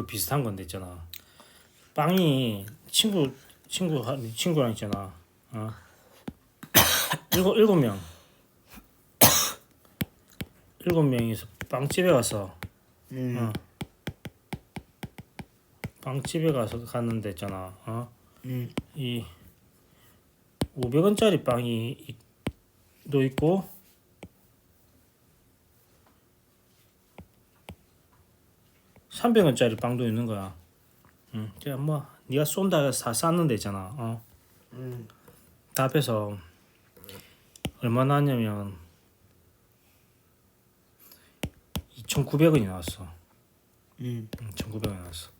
그 비슷한 건데 있잖아. 빵이 친구 친구 한- 친구랑 있잖아. 어? 일곱 일곱 명. 일곱 명이서 빵집에 가서 음. 어. 빵집에 가서 갔는데 있잖아. 어? 음. 이 500원짜리 빵이 이- 도 있고 (300원짜리) 빵도 있는 거야. 응, 그뭐 네가 쏜다 해서 다 쌌는 데 있잖아. 어, 음. 다 합해서 얼마나 하냐면 2,900원이 나왔어. 음. 1,900원 나왔어.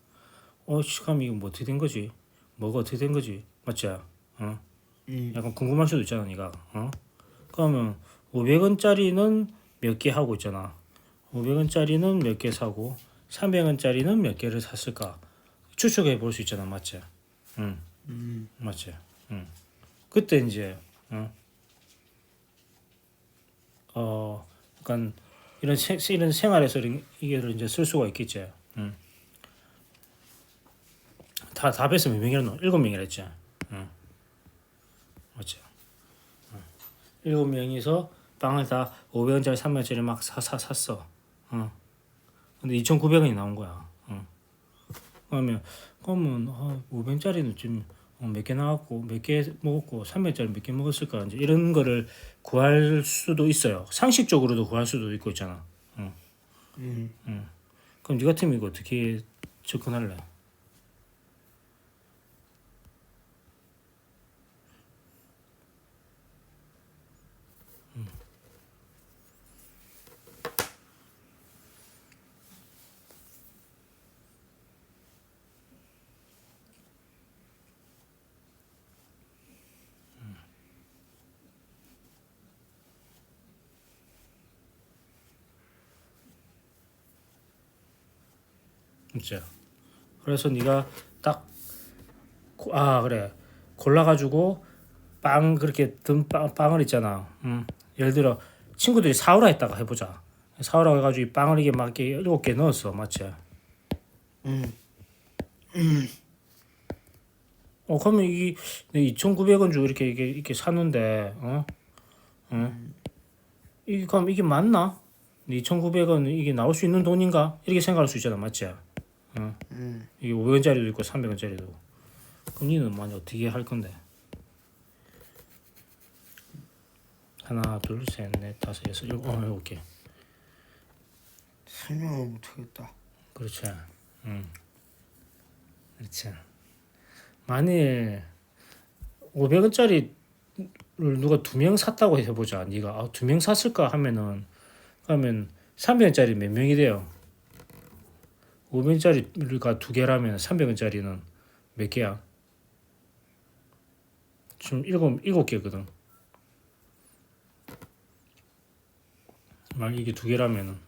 어, 시감 이거 뭐 어떻게 된 거지? 뭐가 어떻게 된 거지? 맞지? 어? 음. 약간 궁금할 수도 있잖아, 네가. 어? 그러면 500원짜리는 몇 개 하고 있잖아. 500원짜리는 몇 개 사고 300원짜리는 몇 개를 샀을까? 추측해 볼 수 있잖아, 맞지? 응, 음. 맞지? 응. 그때 이제 어, 어, 약간 이런 세, 이런 생활에서 이런- 이게를 이제 쓸 수가 있겠지. 응. 다 답에서 몇 명이라노? 일곱 명이라 했지. 응. 맞지? 응. 일곱 명이서 빵을 다 500원짜리, 300원짜리 막 사, 사, 샀어. 어. 근데 2,900원이 나온 거야. 어. 그러면, 그러면, 아, 500원짜리는 지금 어, 몇개 나왔고, 몇 개 먹었고, 300원짜리 몇 개 먹었을까? 이제 이런 거를 구할 수도 있어요. 상식적으로도 구할 수도 있고 있잖아. 어. 음. 그럼 네 같으면 이거 어떻게 접근할래? 진짜. 그래서 네가 딱 아 그래 골라가지고 빵 그렇게 든 빵, 빵을 있잖아. 음. 예를 들어 친구들이 사오라 했다가 해보자. 사오라 해가지고 이 빵을 이게 막 이렇게 일곱 개 넣었어, 맞지? 음. 어 그러면 이 2,900원 주고 이렇게 이게 이렇게 샀는데 어? 어? 이게 그럼 이게 맞나? 2,900원 이게 나올 수 있는 돈인가? 이렇게 생각할 수 있잖아, 맞지? 어? 음. 이게 500원짜리도 있고 300원짜리도. 그럼 니는 만약 어떻게 할 건데? 하나, 둘, 셋, 넷, 다섯, 여섯, 일곱, 어, 일곱 개. 설명을 못하겠다. 그렇지. 응. 그렇지. 만일 500원짜리를 누가 두 명 샀다고 해보자. 네가 아, 두 명 샀을까 하면은 그러면 300원짜리 몇 명이 돼요? 500원짜리가 두 개라면 300원짜리는 몇 개야? 지금 일곱 일곱 개거든. 만약 이게 두 개라면은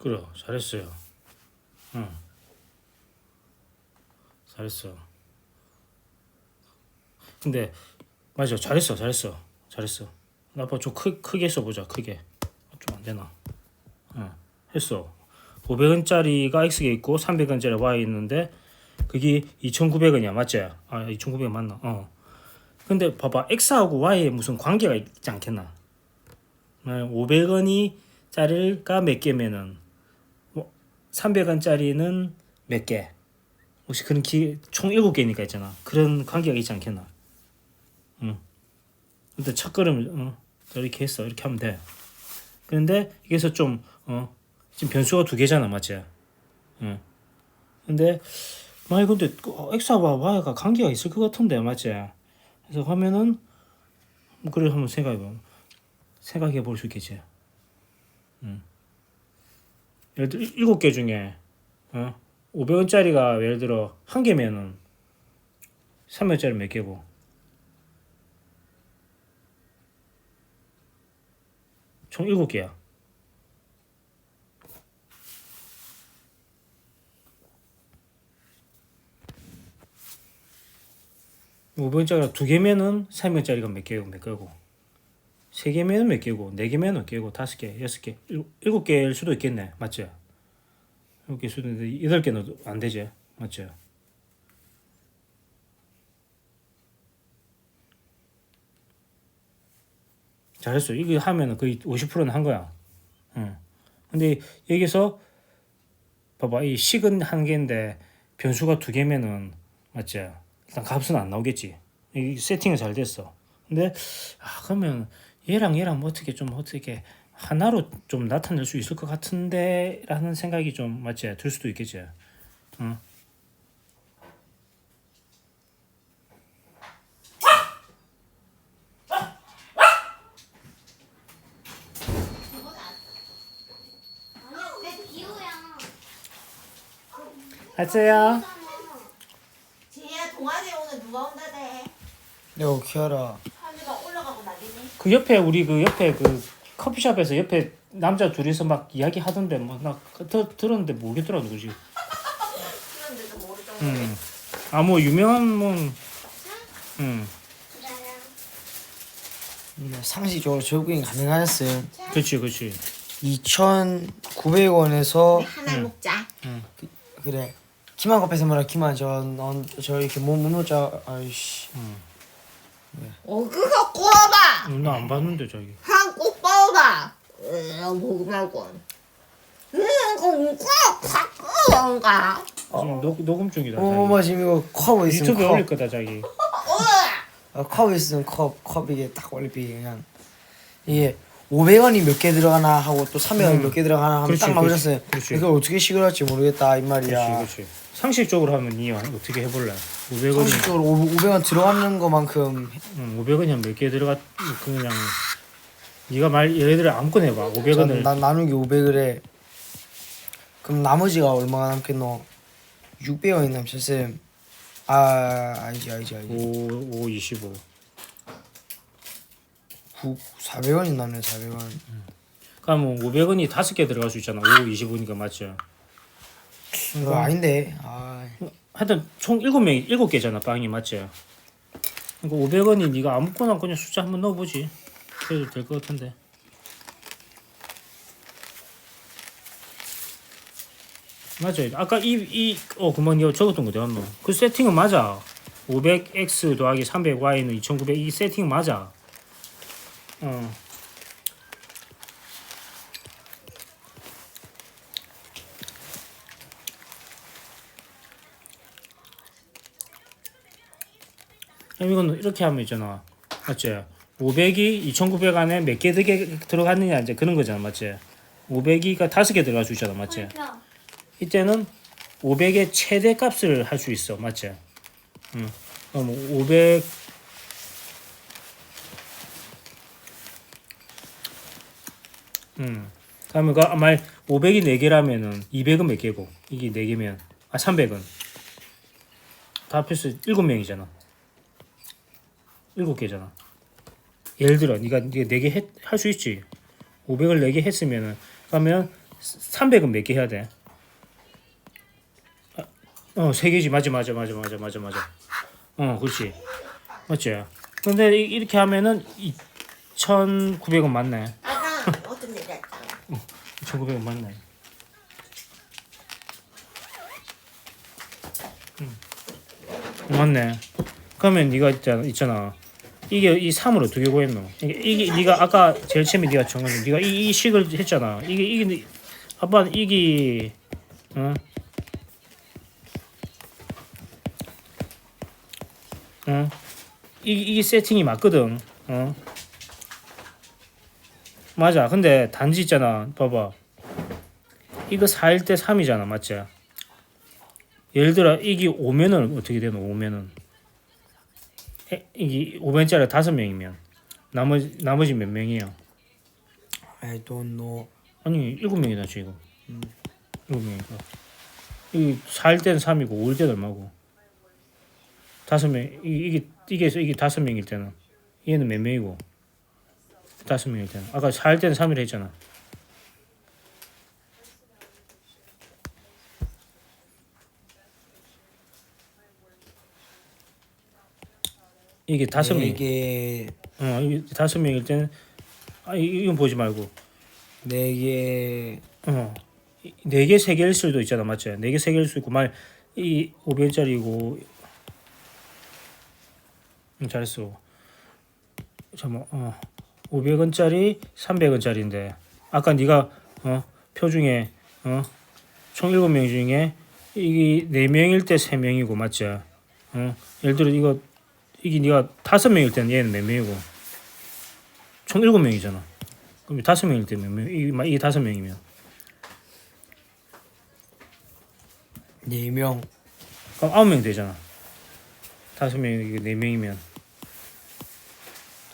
그래 잘했어요. 응. 잘했어. 근데 맞아 잘했어 잘했어 잘했어. 아빠 좀 크, 크게 써보자 크게. 좀 안 되나? 응. 했어. 500원짜리가 X개 있고 300원짜리 Y 있는데 그게 2,900원이야 맞지? 아 2,900원 맞나? 어. 근데 봐봐 x하고 y에 무슨 관계가 있지 않겠나? 500원이 짜리가 몇 개면은 뭐 300원짜리는 몇 개? 혹시 그런 기, 총 7개니까 있잖아. 그런 관계가 있지 않겠나? 응. 근데 첫 걸음을 어, 이렇게 했어. 이렇게 하면 돼. 그런데 여기서 좀 어, 지금 변수가 두 개잖아, 맞지? 응. 근데 만약 근데 어, x와 y가 관계가 있을 것 같은데, 맞지? 그래서 하면은 뭐 그래 한번 생각해봐. 생각해 볼 수 있겠지. 음. 예를 들어 일- 일곱 개 중에 어? 500원짜리가 예를 들어 한 개면은 300원짜리 몇 개고? 총 일곱 개야. 오백원짜리가두 개면은 300원짜리가 몇 개고 몇 개고 세 개면 몇 개고 네 개면 몇 개고 다섯 개 여섯 개 일- 일곱 개일 수도 있겠네 맞지? 일곱 개 수도 있는데 여덟 개는 안 되지 맞지? 잘했어 이거 하면은 거의 50%는 한 거야 응. 근데 여기서 봐봐 이 식은 한 개인데 변수가 두 개면은 맞지? 일단 값은 안 나오겠지 이 세팅이 잘 됐어 근데 아 그러면 얘랑 얘랑 뭐 어떻게 좀 어떻게 하나로 좀 나타낼 수 있을 것 같은데 라는 생각이 좀 맞지 들 수도 있겠지. 응. 내 기호야. 하세요. 지혜야 동아리 오늘 누가 온다대? 내가 키워라. 하늘가 올라가고 난리네. 그 옆에 우리 그 옆에 그 커피숍에서 옆에 남자 둘이서 막 이야기 하던데 뭐나 들었는데 모르겠더라 누구지. 음. 아뭐 유명한 뭐. 음. 상식적으로 적응이 가능하였어요. 그렇지 그렇지. 2,900원에서 하나 먹자. 그래. 키만 커피에서 뭐라 키만 저저 이렇게 못 먹자. 아이씨. 어 그거 꼬아봐. 나 안 봤는데 저기. 어 먹으라고. 음 그거 바꾸던가. 지금 녹, 녹음 중이다. 자기. 어머머 지금 이거 컵 있으면 유튜브에 컵. 올릴 거다 자기. 어, 컵 있으면 컵, 컵 이게 딱 올리비 그냥 이게 500원이 몇 개 들어가나 하고 또 300원이 음. 몇개 들어가나 하면 그렇지, 딱. 그렇지. 이걸 어떻게 시그할지 모르겠다 이 말이야. 그렇지 그렇지. 상식적으로 하면 니 어떻게 해볼래? 500원이 상식적으로 500원 들어가는 것만큼 응, 500원이 한몇개 들어가 그냥 네가 말 예를 들어 아무거나 해봐 500원을 난 나누기 500을 해. 그럼 나머지가 얼마가 남겠노? 600원이 남쳤음. 아 알지 알지 알지. 5, 5, 25 9 400원이 남네 400원. 그러면 500원이 다섯 개 들어갈 수 있잖아 5, 25니까 맞죠? 이거 아닌데. 아. 하여튼 총 7명이 7개잖아 빵이 맞죠? 그러니까 500원이 네가 아무거나 그냥 숫자 한번 넣어보지. 그래도 될 것 같은데. 맞아 아까 이이어 그만 이거 적었던 거 내가 그 세팅은 맞아. 500x 더하기 300y는 2900 이 세팅 맞아. 어 그럼 이건 이렇게 하면 있잖아. 맞지? 500이 2900 안에 몇 개 들어갔느냐 이제 그런 거잖아. 맞지? 500이가 다섯 개 들어갈 수 있잖아. 맞지? 이때는 500의 최대 값을 할 수 있어. 맞지? 응. 그럼 500 음. 그러면 그 아마 500이 4개라면은 200은 몇 개고? 이게 4개면 아 300은 다 합해서 7명이잖아. 일곱 개잖아. 예를 들어 네가 네개 할 수 있지. 500을 네개 했으면은 그러면 300은 몇 개 해야 돼? 아, 어, 세 개지. 맞아, 맞아, 맞아, 맞아, 맞아, 맞아. 어, 그렇지. 맞지. 근데 이- 이렇게 하면은 2,900원 맞네. 아까 어떤 일 했잖아. 2,900원 맞네. 음. 맞네. 그러면 네가 있잖아, 있잖아. 이게 이 3을 어떻게 구했노? 이게, 이게 네가 아까 제일 처음에 네가 정한 네가 이, 이 식을 했잖아. 이게 이게 아빠 이게 어? 어? 이, 이게 세팅이 맞거든. 어? 맞아. 근데 단지 있잖아. 봐봐. 이거 4일 때 3이잖아. 맞지? 예를 들어 이게 오면은 어떻게 되노? 오면은 에, 이게 5변짜리 다섯 명이면 나머지 나머지 몇 명이야? I don't know. 아니 일곱 명이다 지금. 일곱 명이니까. 이 4일 때는 3이고 5일 때는 얼마고? 다섯 명 이- 이게 이게 이게 다섯 명일 때는 얘는 몇 명이고? 다섯 명일 때는 아까 4일 때는 3일 했잖아. 이게 다섯 명. 네개 어, 이게 다섯 명일 때는 아 이- 이건 보지 말고 네 개 어. 네 개, 세 개일 수도 있잖아, 맞지? 네 개, 세 개일 수 있고, 말, 이 500원짜리고, 음, 잘했어. 잠깐만, 어, 500원짜리, 300원짜리인데, 아까 네가 어, 표 중에, 어, 총 7명 중에, 이게 4명일 때 3명이고, 맞지? 어, 예를 들어, 이거, 이게 네가 5명일 때는 얘는 몇 명이고, 총 7명이잖아. 그럼 5명일 때 몇 명? 이게, 마- 이게 5명이면. 네 명 그럼 아홉 명 되잖아. 다섯 명이 네 명이면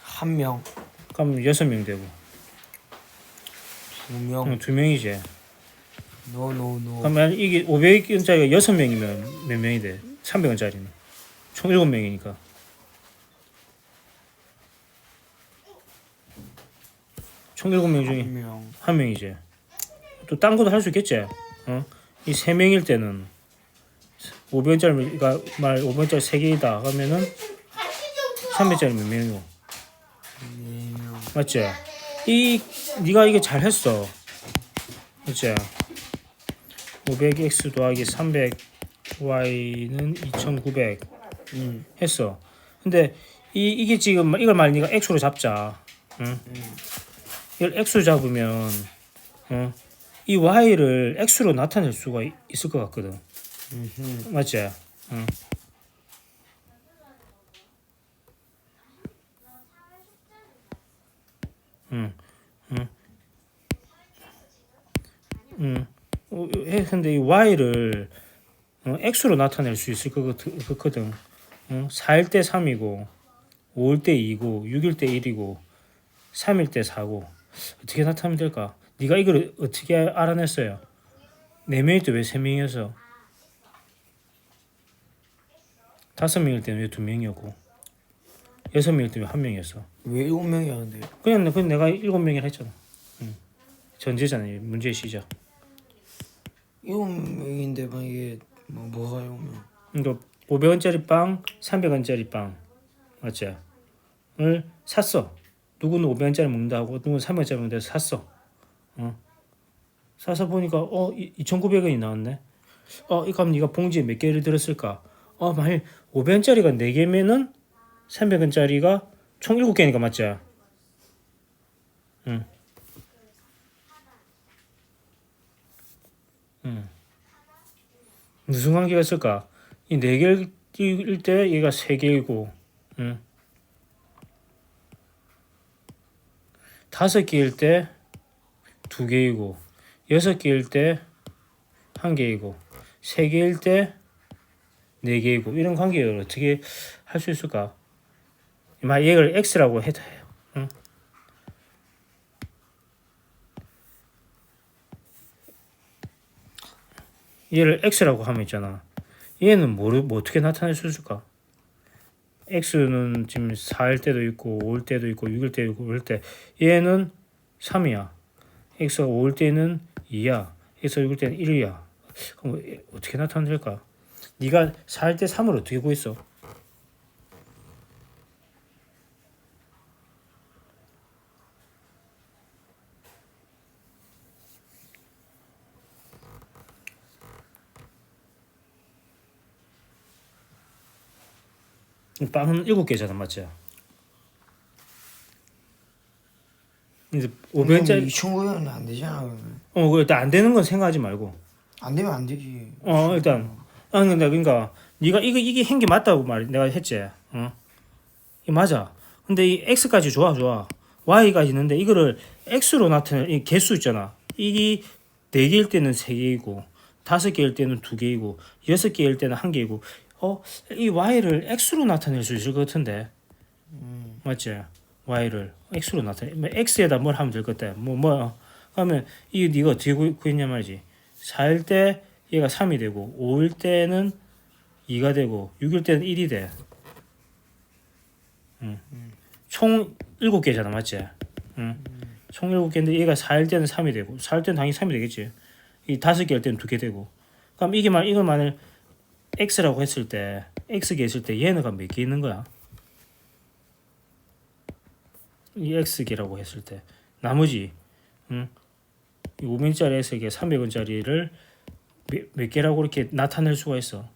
한 명, 그럼 여섯 명 되고 두 명, 그럼 두 명이지. 노노노. 그러면 이게 500원짜리가 여섯 명이면 몇 명이 돼? 300원짜리는 총 일곱 명이니까. 총 일곱 명 중에 한 명. 한 명이지. 또 딴 것도 할 수 있겠지. 어? 이 세 명일 때는 500원짜리가 말 500원짜리 세 개이다 하면은 300원짜리 몇 명이고. 네 명. 맞지? 이 네가 이게 잘 했어. 맞지? 500x 더하기 300y는 2900 응. 했어. 근데 이 이게 지금 이걸 말 네가 x로 잡자. 응? 이걸 x로 잡으면 어? 이 y를 x로 나타낼 수가 이- 있을 것 같거든. 음흠. 맞지? 응. 응. 응. 응. 어, 해- 근데 이 y를 어, x로 나타낼 수 있을 것 같- 같거든. 어? 4일 때 3이고 5일 때 2고 6일 때 1이고 3일 때 4고 어떻게 나타내면 될까? 네가 이걸 어떻게 알아냈어요? 4명일 때왜 3명이었어? 다섯 명일 때는 왜 두 명이었고 여섯 명일 때는 왜한 명이었어? 왜 일곱 명이었는데? 그냥 그냥 내가 일곱 명이라 했잖아. 응. 전제잖아요. 문제의 시작. 일곱 명인데 만약에 뭐 뭐가 일곱 명? 그러니까 500원짜리 빵, 300원짜리 빵 맞지? 을 샀어. 누구는 500원짜리 먹는다 하고 누구는 300원짜리 먹는다 해서 샀어. 어. 사서 보니까 어 2,900원이 나왔네. 어 하면 네가 봉지에 몇 개를 들었을까? 어 만약 500원짜리가 4개면은 300원짜리가 총 7개니까 맞지? 응. 응. 무슨 관계가 있을까? 이네 개일 때 얘가 세 개이고, 응. 다섯 개일 때 두 개이고, 여섯 개일 때 한 개이고, 세 개일 때 네 개이고 이런 관계를 어떻게 할 수 있을까? 막 얘를 x라고 해도 해요. 응? 얘를 x라고 하면 있잖아. 얘는 뭐를 뭐 어떻게 나타낼 수 있을까? X는 지금 4일 때도 있고 5일 때도 있고 6일 때도 있고 그럴 때 얘는 3이야. x가 5일 때는 2야. x가 6일 때는 1이야. 그럼 어떻게 나타낼까? 네가 4일 때 3을 어떻게 구했어? 빵은 7개잖아, 맞지? 이제 500원짜리 2,900원이 안 되잖아. 그러면. 어, 그 일단 안 되는 건 생각하지 말고. 안 되면 안 되지. 어, 일단 아 근데 그러니까 네가 이거 이게 한 게 맞다고 말 내가 했지. 어. 이 맞아. 근데 이 x까지 좋아 좋아. y가 있는데 이거를 x로 나타낼 이 개수 있잖아. 이게 네 개일 때는 세 개이고 다섯 개일 때는 두 개이고 여섯 개일 때는 한 개이고 어 이 y를 x로 나타낼 수 있을 것 같은데 맞지? y를 x로 나타내. 뭐 x에다 뭘 하면 될 것 같아. 뭐 뭐. 하면 이게 네가 어떻게 구- 구했냐 말이지. 4일 때 얘가 3이 되고 5일 때는 2가 되고 6일 때는 1이 돼. 응. 총 7개잖아, 맞지? 응. 총 7개인데 얘가 4일 때는 3이 되고 4일 때는 당연히 3이 되겠지. 이 5개일 때는 2개 되고. 그럼 이게 말 이걸 만일 x라고 했을 때 x개 있을 때 얘네가 몇 개 있는 거야? 이 x개라고 했을 때 나머지 응? 500원짜리 S에게 300원짜리를 몇, 몇 개라고 이렇게 나타낼 수가 있어.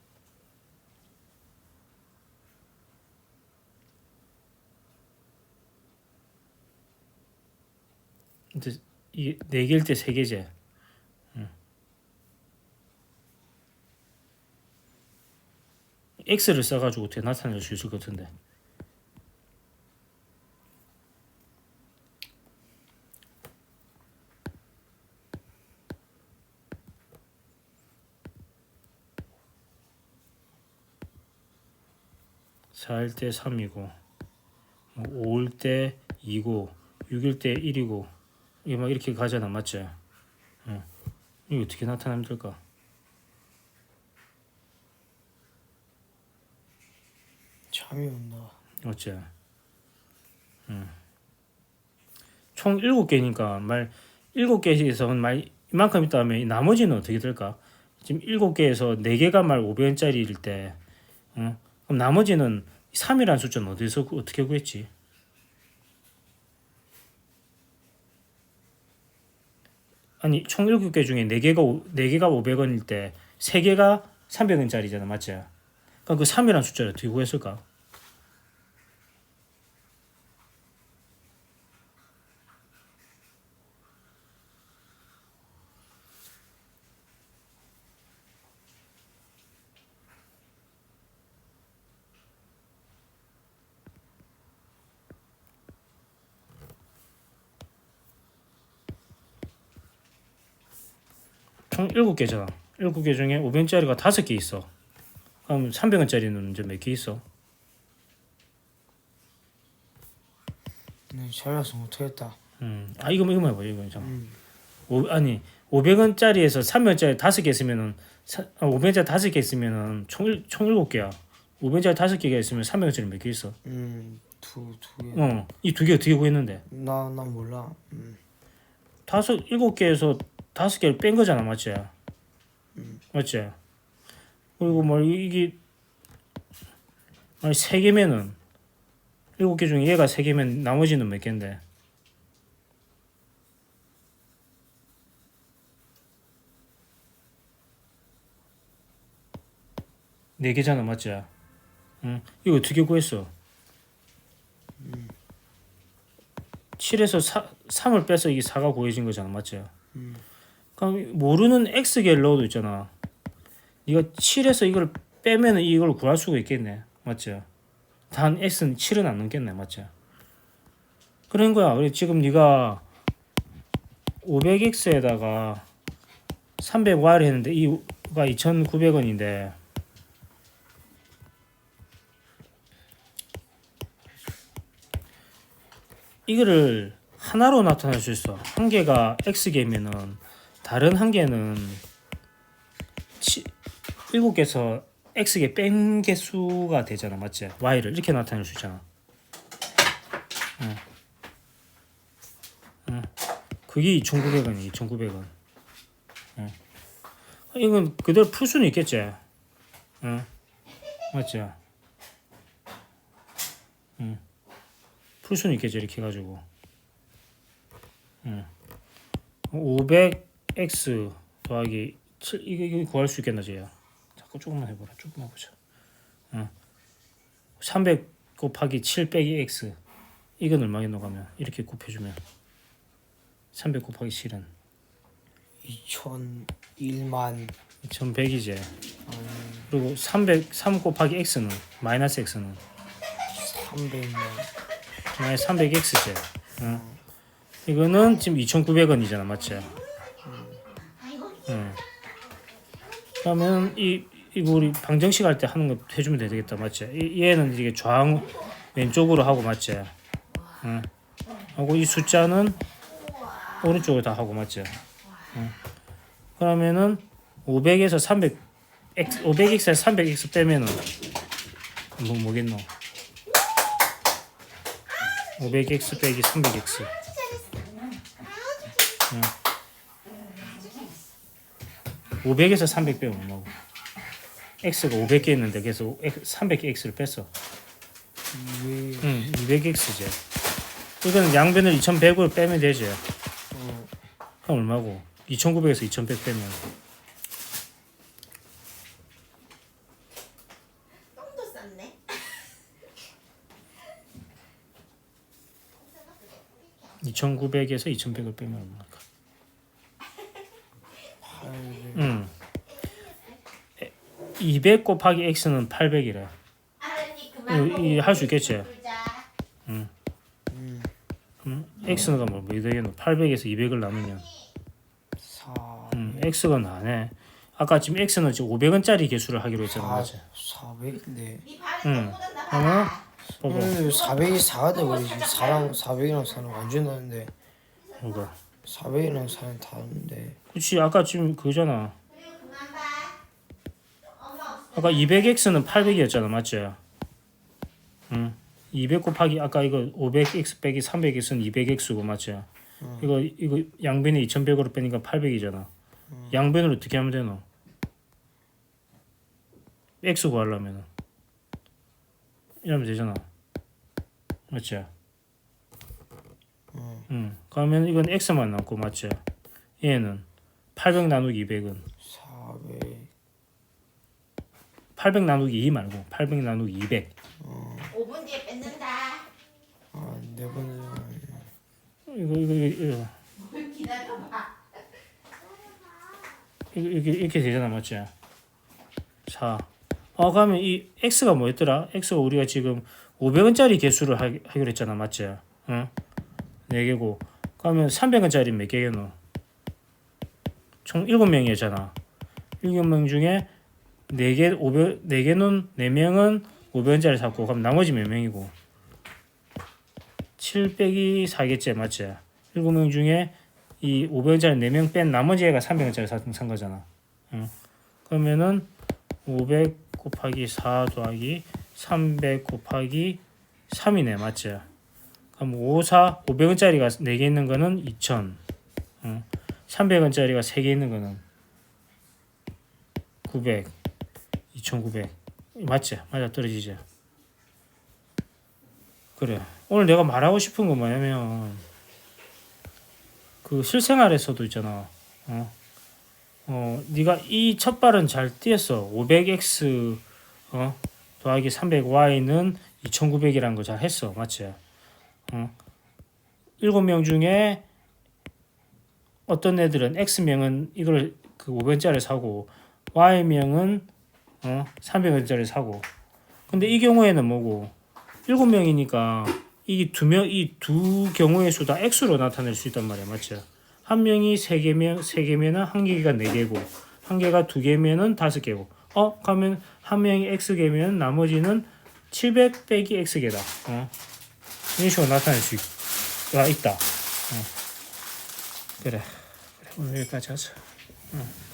근데 이게 네 개일 때세 개제. X를 써가지고 어떻게 나타낼 수 있을 것 같은데. 사일때 3이고 5일 때 2고 6일 때 1이고 이게 막 이렇게 가잖아 맞지? 응. 이게 어떻게 나타나면 될까? 잠이 온다. 어째? 응. 총 7개니까 말 7개에서 말 이만큼 있다면 나머지는 어떻게 될까? 지금 7개에서 4개가 말 500원짜리일 때 응? 그럼 나머지는 3이라는 숫자는 어디서 구- 어떻게 구했지? 아니 총 7개 중에 4개가 4개가 500원일 때 3개가 300원짜리잖아 맞지? 그럼 그 3이라는 숫자를 어떻게 구했을까? 총 7개잖아. 7개 중에 500원짜리가 5개 있어. 그럼 300원짜리는 이제 몇 개 있어? 네, 잘라서 못하겠다. 음. 아 이거 이거 해봐. 이거 잠깐. 음. 오, 아니 500원짜리에서 300원짜리 5개 있으면은 사, 아, 500원짜리 5개 있으면은 총, 일- 총 7개야. 500원짜리 5개가 있으면 300원짜리 몇 개 있어? 음, 두, 두 개. 어. 이 두 개 어떻게 구했는데? 나, 나 몰라. 음. 다섯 일곱 개에서 다섯 개를 뺀 거잖아, 맞지? 맞지? 그리고 뭐 이게 아니 세 개면은 일곱 개 중에 얘가 세 개면 나머지는 몇 개인데? 네 개잖아, 맞지? 응. 이거 어떻게 구했어? 7에서 4, 3을 빼서 이게 4가 구해진 거잖아 맞지? 그럼 모르는 x개를 넣어도 있잖아 네가 7에서 이걸 빼면 이걸 구할 수가 있겠네 맞지? 단 x는 7은 안 넘겠네 맞지? 그런 거야 그래 지금 네가 500x에다가 300y를 했는데 이가 2,900원인데 이거를 하나로 나타낼 수 있어. 한 개가 x개면은 다른 한 개는 치, 7개에서 x개 뺀 개수가 되잖아. 맞지? y를 이렇게 나타낼 수 있잖아. 그게 2,900원이 2,900원. 응. 이건 그대로 풀 수는 있겠지. 응. 맞지? 응. 풀 수는 있겠지 이렇게 해가지고 응. 500x 더하기 7 이거, 이거 구할 수 있겠나 쟤야 자꾸 조금만 해보라 조금만 보자 응. 300 곱하기 7 빼기 x 이건 얼마겠노 가면 이렇게 곱해주면 300 곱하기 7은 2001만 2100이지. 그리고 300 3 곱하기 x는 마이너스 x는 300만 마이너스 300x지. 응. 이거는 지금 2,900원이잖아, 맞지? 응. 그러면 이 이거 우리 방정식 할 때 하는 거 해주면 되겠다, 맞지? 이, 얘는 이게 좌우 왼쪽으로 하고 맞지? 응. 하고 이 숫자는 오른쪽으로 다 하고 맞지? 응. 그러면은 500에서 300 x 500x에서 300x 빼면은 뭐 뭐겠노? 500x 빼기 300x. 응. 500에서 300 빼면 뭐고? X가 500개 있는데 그래서 300x를 뺐어. 왜 응, 200x지. 이거는 양변을 2100으로 빼면 되지. 어, 그럼 얼마고? 2900에서 2100 빼면 똥도 쌌네. 2900에서 2100을 빼면 얼마일까? 800 응. 200 곱하기 x는 800이래. 아니 그만. 이할수 있겠지? 응. x가 뭐, 뭐 되겠노? 800에서 200을 나누면 4 음, x가 나네. 아까 지금 x는 지금 500원짜리 개수를 하기로 했잖아, 4 맞지? 400인데 네 발이 응. 똥 묻었나 그러면 봐. 봐봐, 오늘 400이 4가 돼버리지 4랑 400이랑 4는 완전 다른데 뭐가? 400이랑 4는 다른데 그렇지, 아까 지금 그거잖아. 그리고 그만 봐. 엄마 없어. 아까 200x는 800이었잖아, 맞지? 응. 200 곱하기 아까 이거 500x 빼기 300x는 200x고 맞지? 이거 이거 양변에 2100으로 빼니까 800이잖아. 양변을 어떻게 하면 되노? x 구하려면 이러면 되잖아. 맞지? 응. 그러면 이건 x만 남고 맞지? 얘는 800 나누기 200은 400 800 나누기 2 말고 800 나누기 200. 5분 뒤에 뺏는다. 아, 네 번째 이거 이거 이거 뭘 기다려봐. 이거 이렇게 이렇게 되잖아, 맞지? 4. 어 그러면 이 x가 뭐였더라? x가 우리가 지금 500원짜리 개수를 하, 하기로 했잖아, 맞지? 응? 4개고. 그러면 300원짜리 몇 개겠노? 총 7명이었잖아. 7명 중에 4개 500 4개는 4명은 500원짜리 샀고 그럼 나머지 몇 명이고? 700이 4개째 맞지? 7명 중에 이 500원짜리 4명 뺀 나머지 애가 300원짜리 산, 산 거잖아. 응. 그러면은 500 곱하기 4 더하기 300 곱하기 3이네, 맞지? 그럼 5, 4, 500원짜리가 4개 있는 거는 2000. 응. 300원짜리가 3개 있는 거는 900. 2900. 맞지? 맞아, 떨어지지? 그래. 오늘 내가 말하고 싶은 건 뭐냐면 그 실생활에서도 있잖아. 어, 어, 네가 이 첫 발은 잘 뛰었어. 500x 어 더하기 300y는 2,900이라는 거 잘 했어, 맞지? 어, 일곱 명 중에 어떤 애들은 x 명은 이걸 그 500원짜리 사고 y 명은 어 300원짜리 사고. 근데 이 경우에는 뭐고? 일곱 명이니까 이두명 이 두 경우의 수 다 x로 나타낼 수 있단 말이야, 맞죠? 한 명이 세 개면 세 개면은 한 개가 네 개고 한 개가 두 개면은 다섯 개고. 어, 그러면 한 명이 x 개면 나머지는 700 빼기 x 개다. 어, 이런 식으로 나타낼 수가 있다. 어. 그래. 그래. 오늘 여기까지 하자. 어.